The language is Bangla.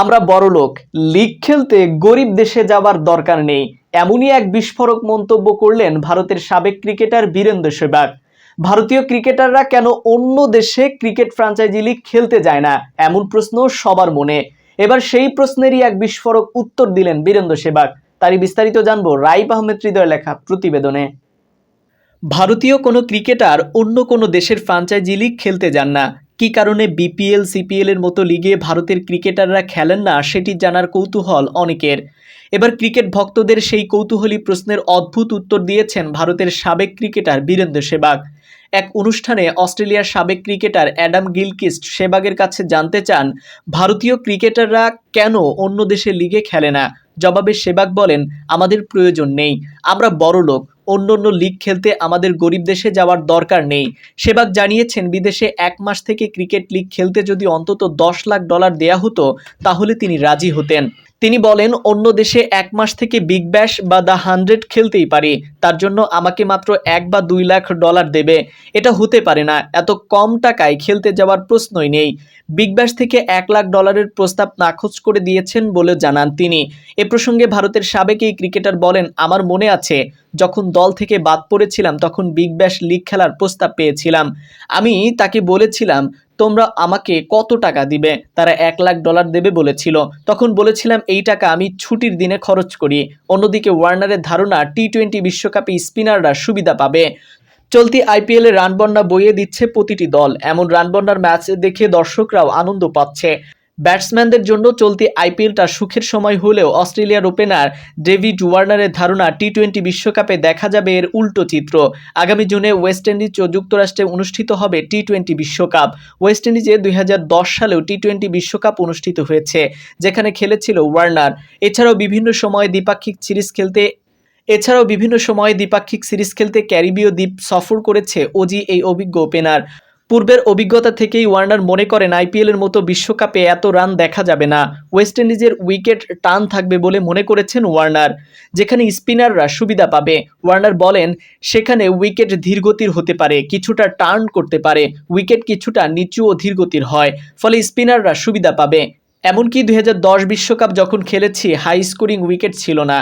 আমরা বড়লোক লিগ খেলতে গরিব দেশে যাবার দরকার নেই, এমনই এক বিস্ফোরক মন্তব্য করলেন ভারতের সাবেক ক্রিকেটার বীরেন্দ্র সেবাগ ভারতীয় ক্রিকেটাররা কেন অন্য দেশে ক্রিকেট ফ্রাঞ্চাইজি লিগ খেলতে যায় না? এমন প্রশ্ন সবার মনে। এবার সেই প্রশ্নেরই এক বিস্ফোরক উত্তর দিলেন বীরেন্দ্র সেবাগ তারই বিস্তারিত জানব রাইব আহমেদ হৃদয় লেখা প্রতিবেদনে। ভারতীয় কোনো ক্রিকেটার অন্য কোনো দেশের ফ্রাঞ্চাইজি লিগ খেলতে যান না। কী কারণে বিপিএল সিপিএল এর মতো লিগে ভারতের ক্রিকেটাররা খেলেন না, সেটি জানার কৌতূহল অনেকের। এবার ক্রিকেট ভক্তদের সেই কৌতূহলী প্রশ্নের অদ্ভুত উত্তর দিয়েছেন ভারতের সাবেক ক্রিকেটার বীরেন্দ্র সেবাগ। এক অনুষ্ঠানে অস্ট্রেলিয়ার সাবেক ক্রিকেটার অ্যাডাম গিলকিস্ট সেবাগের কাছে জানতে চান, ভারতীয় ক্রিকেটাররা কেন অন্য দেশের লিগে খেলে না? জবাবে সেবাগ বলেন, আমাদের প্রয়োজন নেই, আমরা বড় লোক অন্য অন্য লিগ খেলতে আমাদের গরিব দেশে যাওয়ার দরকার নেই। সেবাগ জানিয়েছেন, বিদেশে এক মাস থেকে ক্রিকেট লিগ খেলতে যদি অন্তত দশ লাখ ডলার দেয়া হতো, তাহলে তিনি রাজি হতেন। তিনি বলেন, অন্য দেশে এক মাস থেকে বিগ ব্যাশ বা দ্য হান্ড্রেড খেলতেই পারি। তার জন্য আমাকে মাত্র এক বা দুই লাখ ডলার দেবে। এটা হতে পারে না। এত কম টাকায় খেলতে যাওয়ার প্রশ্নই নেই। বিগ ব্যাশ থেকে এক লাখ ডলারের প্রস্তাব নাকচ করে দিয়েছেন বলে জানান তিনি। এ প্রসঙ্গে ভারতের সাবেক এই ক্রিকেটার বলেন, আমার মনে আছে, যখন দল থেকে বাদ পড়েছিলাম, তখন বিগ ব্যাশ লিগ খেলার প্রস্তাব পেয়েছিলাম। আমি তাকে বলেছিলাম তোমরা আমাকে কত টাকা দিবে? তারা এক লাখ ডলার দেবে বলেছিল। তখন বলেছিলাম, এই টাকা আমি ছুটির দিনে খরচ করি। অন্যদিকে ওয়ার্নারের ধারণা টি টোয়েন্টি বিশ্বকাপে স্পিনাররা সুবিধা পাবে। চলতি আইপিএলে রানবন্যা বইয়ে দিচ্ছে প্রতিটি দল। এমন রানবন্যার ম্যাচ দেখে দর্শকরাও আনন্দ পাচ্ছে। ব্যাটসম্যানদের জন্য চলতি আইপিএলটা সুখের সময় হলেও অস্ট্রেলিয়ার ওপেনার ডেভিড ওয়ার্নারের ধারণা টি টোয়েন্টি বিশ্বকাপে দেখা যাবে এর উল্টো চিত্র। আগামী জুনে ওয়েস্ট ইন্ডিজ ও যুক্তরাষ্ট্রে অনুষ্ঠিত হবে টি টোয়েন্টি বিশ্বকাপ। ওয়েস্ট ইন্ডিজে দুই হাজার দশ সালেও টি টোয়েন্টি বিশ্বকাপ অনুষ্ঠিত হয়েছে, যেখানে খেলেছিল ওয়ার্নার। এছাড়াও বিভিন্ন সময়ে দ্বিপাক্ষিক সিরিজ খেলতে এছাড়াও বিভিন্ন সময়ে দ্বিপাক্ষিক সিরিজ খেলতে ক্যারিবীয় দ্বীপ সফর করেছে ওজি এই অভিজ্ঞ ওপেনার। পূর্বের অভিজ্ঞতা থেকেই ওয়ার্নার মনে করেন আইপিএলের মতো বিশ্বকাপে এত রান দেখা যাবে না। ওয়েস্ট ইন্ডিজের উইকেট টান থাকবে বলে মনে করেছেন ওয়ার্নার, যেখানে স্পিনাররা সুবিধা পাবে। ওয়ার্নার বলেন, সেখানে উইকেট ধীরগতির হতে পারে, কিছুটা টার্ন করতে পারে, উইকেট কিছুটা নিচু ও ধীরগতির হয়, ফলে স্পিনাররা সুবিধা পাবে। এমনকি দুই বিশ্বকাপ যখন খেলেছি, হাই স্কোরিং উইকেট ছিল না।